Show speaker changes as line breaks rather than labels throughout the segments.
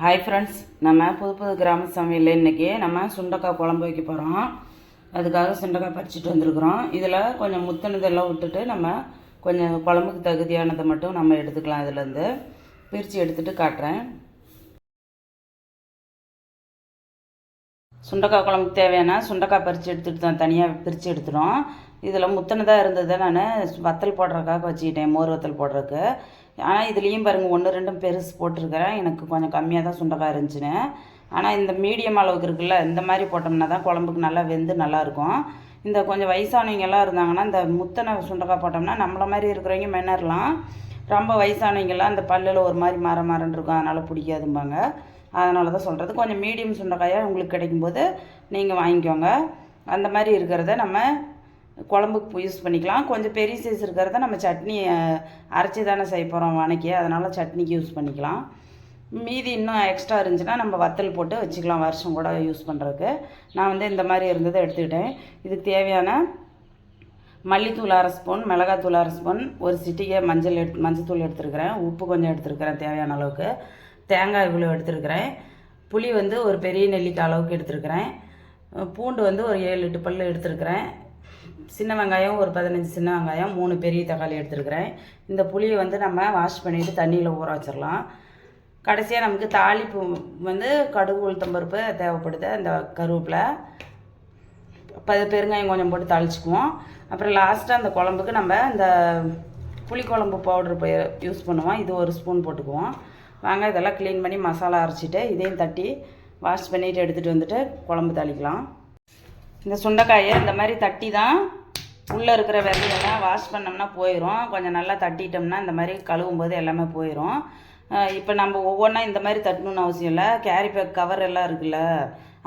Hi friends நம்ம புது புது கிராம சமையலில் இன்றைக்கி நம்ம சுண்டக்காய் குழம்பு வைக்க போகிறோம் அதுக்காக சுண்டக்காய் பறிச்சுட்டு வந்திருக்கிறோம். இதில் கொஞ்சம் முத்தினதெல்லாம் விட்டுட்டு நம்ம கொஞ்சம் குழம்புக்கு தகுதியானதை மட்டும் நம்ம எடுத்துக்கலாம் இதுலேருந்து. பிரித்து எடுத்துகிட்டு காட்டுறேன். சுண்டக்காய் குழம்புக்கு தேவையான சுண்டக்காய் பறித்து எடுத்துகிட்டு தான் தனியாக பிரித்து எடுத்துடும் இதில் முத்தினதாக இருந்ததை நான் வத்தல் போடுறதுக்காக வச்சுக்கிட்டேன் மோர் வத்தல் போடுறதுக்கு. ஆனால் இதுலேயும் பாருங்கள் ஒன்று ரெண்டும் பெருசு போட்டிருக்கிறேன். எனக்கு கொஞ்சம் கம்மியாக தான் சுண்டக்காய் இருந்துச்சுன்னு. ஆனால் இந்த மீடியம் அளவுக்கு இருக்குல்ல இந்த மாதிரி போட்டோம்னா தான் குழம்புக்கு நல்லா வெந்து நல்லாயிருக்கும் இந்த கொஞ்சம் வயசானவங்கெல்லாம் இருந்தாங்கன்னா இந்த முத்தனை சுண்டக்காய் போட்டோம்னா நம்மளை மாதிரி இருக்கிறவங்க மென்னர்லாம் ரொம்ப வயசானவங்கெல்லாம் அந்த பல்லில் ஒரு மாதிரி மர மரன்னு இருக்கும். அதனால் பிடிக்காதும்பாங்க. அதனால தான் சொல்கிறது கொஞ்சம் மீடியம் சுண்டக்காயாக உங்களுக்கு கிடைக்கும்போது நீங்கள் வாங்கிக்கோங்க. அந்த மாதிரி இருக்கிறத நம்ம குழம்புக்கு யூஸ் பண்ணிக்கலாம். கொஞ்சம் பெரிய சைஸ் இருக்கிறத நம்ம சட்னி அரைச்சி தானே செய்ய போகிறோம் வணக்கி அதனால் சட்னிக்கு யூஸ் பண்ணிக்கலாம். மீதி இன்னும் எக்ஸ்ட்ரா இருந்துச்சுன்னா நம்ம வத்தல் போட்டு வச்சுக்கலாம் வருஷம் கூட யூஸ் பண்ணுறதுக்கு நான் வந்து இந்த மாதிரி இருந்ததை எடுத்துக்கிட்டேன். இதுக்கு தேவையான மல்லித்தூள் அரை ஸ்பூன் மிளகாத்தூள் அரை ஸ்பூன் ஒரு சிட்டிகை மஞ்சள் எடுத்து மஞ்சத்தூள் எடுத்துருக்கிறேன். உப்பு கொஞ்சம் எடுத்துருக்கிறேன் தேவையான அளவுக்கு. தேங்காய் இவ்வளோ எடுத்துருக்கிறேன். புளி வந்து ஒரு பெரிய நெல்லிக்காய் அளவுக்கு எடுத்துருக்கிறேன். பூண்டு வந்து ஒரு ஏழு எட்டு பல் எடுத்துருக்கிறேன். சின்ன வெங்காயம் ஒரு பதினஞ்சு சின்ன வெங்காயம் மூணு பெரிய தக்காளி எடுத்துருக்கிறேன். இந்த புளியை வந்து நம்ம வாஷ் பண்ணிவிட்டு தண்ணியில் ஊற வச்சிடலாம் கடைசியாக நமக்கு தாளிப்பு வந்து கடுகு உளுத்தம்பருப்பு தேவைப்படுது அந்த கருவேப்பிலை. ப பெருங்காயம் கொஞ்சம் போட்டு தாளிச்சுக்குவோம். அப்புறம் லாஸ்ட்டாக அந்த குழம்புக்கு நம்ம இந்த புளிக்குழம்பு பவுடர் போய் யூஸ் பண்ணுவோம். இது ஒரு ஸ்பூன் போட்டுக்குவோம். வாங்க இதெல்லாம் க்ளீன் பண்ணி மசாலா அரைச்சிட்டு இதையும் தட்டி வாஷ் பண்ணிவிட்டு எடுத்துகிட்டு வந்துட்டு குழம்பு தாளிக்கலாம். இந்த சுண்டைக்காயை இந்த மாதிரி தட்டி தான் உள்ளே இருக்கிற வெள்ளையெல்லாம் வாஷ் பண்ணோம்னா போயிடும் கொஞ்சம் நல்லா தட்டிட்டோம்னா இந்த மாதிரி கழுவும் போது எல்லாமே போயிடும் இப்போ நம்ம ஒவ்வொன்றா இந்த மாதிரி தட்டணும்னு அவசியம் இல்லை. கேரி பேக் கவர் எல்லாம் இருக்குல்ல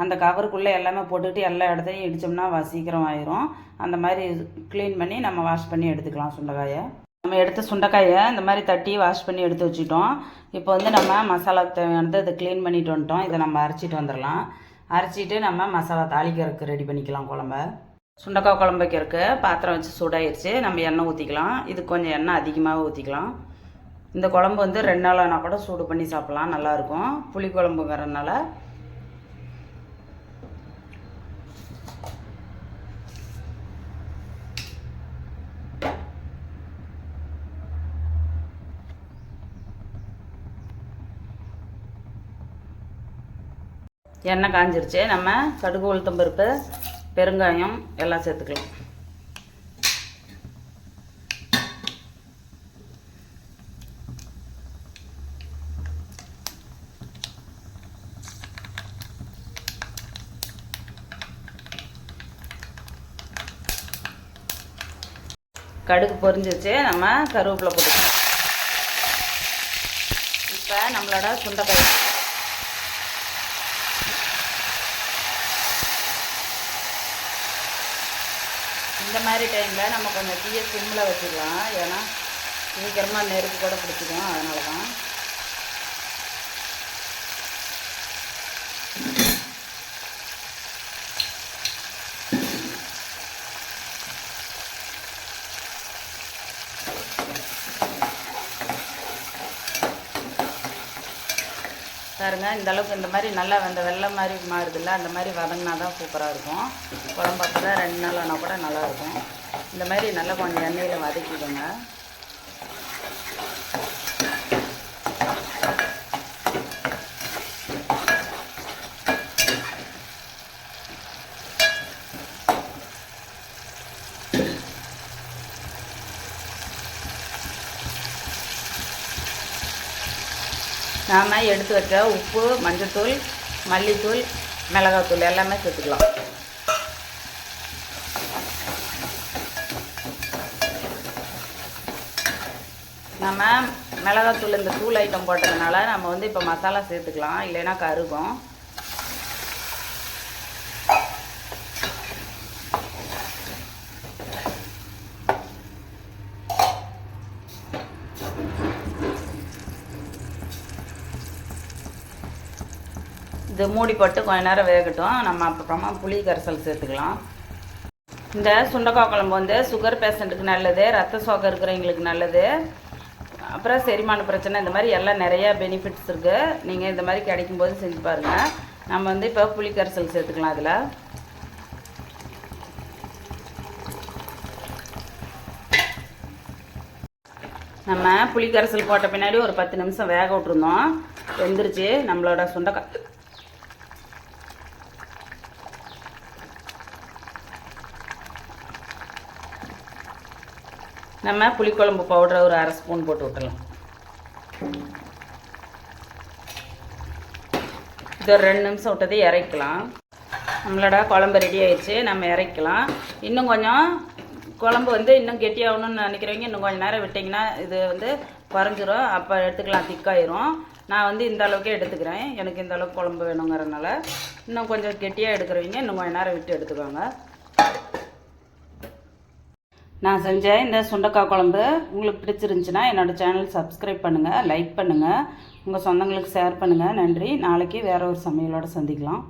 அந்த கவருக்குள்ளே எல்லாமே போட்டுக்கிட்டு எல்லா இடத்தையும் இடித்தோம்னா சீக்கிரம் ஆயிரும். அந்த மாதிரி க்ளீன் பண்ணி நம்ம வாஷ் பண்ணி எடுத்துக்கலாம் சுண்டைக்காயை. நம்ம எடுத்த சுண்டைக்காயை இந்த மாதிரி தட்டி வாஷ் பண்ணி எடுத்து வச்சுட்டோம். இப்போ வந்து நம்ம மசாலாவுக்கு தேவையானது இதை க்ளீன் பண்ணிட்டு வந்துட்டோம். இதை நம்ம அரைச்சிட்டு வந்துடலாம். அரைச்சிட்டு நம்ம மசாலா தாளிக்கிறதுக்கு ரெடி பண்ணிக்கலாம் குழம்ப. சுண்டைக்காய் குழம்பு வைக்கிறதுக்கு பாத்திரம் வச்சு சூடாயிருச்சு. நம்ம எண்ணெய் ஊற்றிக்கலாம் இது கொஞ்சம் எண்ணெய் அதிகமாக ஊற்றிக்கலாம் இந்த குழம்பு வந்து ரெண்டு நாள் ஆனால் கூட சூடு பண்ணி சாப்பிட்லாம். நல்லாயிருக்கும். புளி குழம்புங்கிறதுனால. எண்ணெய் காஞ்சிருச்சு. நம்ம கடுகு உளுத்தம்பருப்பு பெருங்காயம் எல்லாம் சேர்த்துக்கலாம். கடுகு பொரிஞ்சிச்சு நம்ம கருவேப்பிலை போட்டுக்கலாம். இப்போ நம்மளோட சுண்டைக்காய் இந்த மாதிரி டைமில் நம்ம கொஞ்சம் தீயை சிம்மில் வச்சுக்கலாம். ஏன்னா சீக்கிரமாக நெருப்பு கூட பிடிச்சிக்கும். அதனால தான் பாருங்க இந்த அளவுக்கு இந்த மாதிரி நல்லா அந்த வெள்ளை மாதிரி மாறுதுல்ல அந்த மாதிரி வதங்கினா தான் சூப்பராக இருக்கும். குழம்பு அப்போ தான் ரெண்டு நாள் ஆனால் கூட நல்லாயிருக்கும் இந்த மாதிரி நல்லா கொஞ்சம் எண்ணெயில் வதக்கிடுங்க நாம் எடுத்து வச்ச உப்பு மஞ்சத்தூள் மல்லித்தூள் மிளகாத்தூள் எல்லாமே சேர்த்துக்கலாம். நம்ம மிளகாத்தூள் இந்த தூள் ஐட்டம் போட்டதுனால நம்ம வந்து இப்போ மசாலா சேர்த்துக்கலாம். இல்லைன்னா கருகும். இது மூடி போட்டு கொஞ்ச நேரம் வேகட்டும். நம்ம அப்புறமா புளி கரைசல் சேர்த்துக்கலாம். இந்த சுண்டக்காய் குழம்பு வந்து சுகர் பேஷண்ட்டுக்கு நல்லது ரத்த சோகம் இருக்கிறவங்களுக்கு நல்லது. அப்புறம் செரிமான பிரச்சனை இந்த மாதிரி எல்லாம் நிறையா பெனிஃபிட்ஸ் இருக்குது நீங்கள் இந்த மாதிரி கிடைக்கும்போது செஞ்சு பாருங்கள் நம்ம வந்து இப்போ புளிக்கரைசல் சேர்த்துக்கலாம் அதில். நம்ம புளிக்கரைசல் போட்ட பின்னாடி ஒரு பத்து நிமிஷம் வேக விட்ருந்தோம் வெந்துருச்சு. நம்மளோட சுண்டக்காய் நம்ம புளிக்குழம்பு பவுடரை ஒரு அரை ஸ்பூன் போட்டு விட்டுலாம் இது ஒரு ரெண்டு நிமிஷம் விட்டது இறக்கலாம். நம்மளோட குழம்பு ரெடி ஆயிடுச்சு நம்ம இறக்கலாம். இன்னும் கொஞ்சம் குழம்பு வந்து இன்னும் கெட்டியாகணும்னு நினைக்கிறவங்க இன்னும் கொஞ்சம் நேரம் விட்டிங்கன்னா இது வந்து குறைஞ்சிரும். அப்போ எடுத்துக்கலாம் திக்காயிரும் நான் வந்து இந்த அளவுக்கே எடுத்துக்கிறேன். எனக்கு இந்த அளவுக்கு குழம்பு வேணுங்கிறதுனால. இன்னும் கொஞ்சம் கெட்டியாக எடுக்கிறவங்க இன்னும் கொஞ்சம் நேரம் விட்டு எடுத்துக்கோங்க. நான் செஞ்ச இந்த சுண்டக்காய் குழம்பு உங்களுக்கு பிடிச்சிருந்துச்சின்னா என்னோடய சேனல் சப்ஸ்கிரைப் பண்ணுங்கள் லைக் பண்ணுங்கள் உங்கள் சொந்தங்களுக்கு ஷேர் பண்ணுங்கள் நன்றி. நாளைக்கு வேறு ஒரு சமையலோடு சந்திக்கலாம்.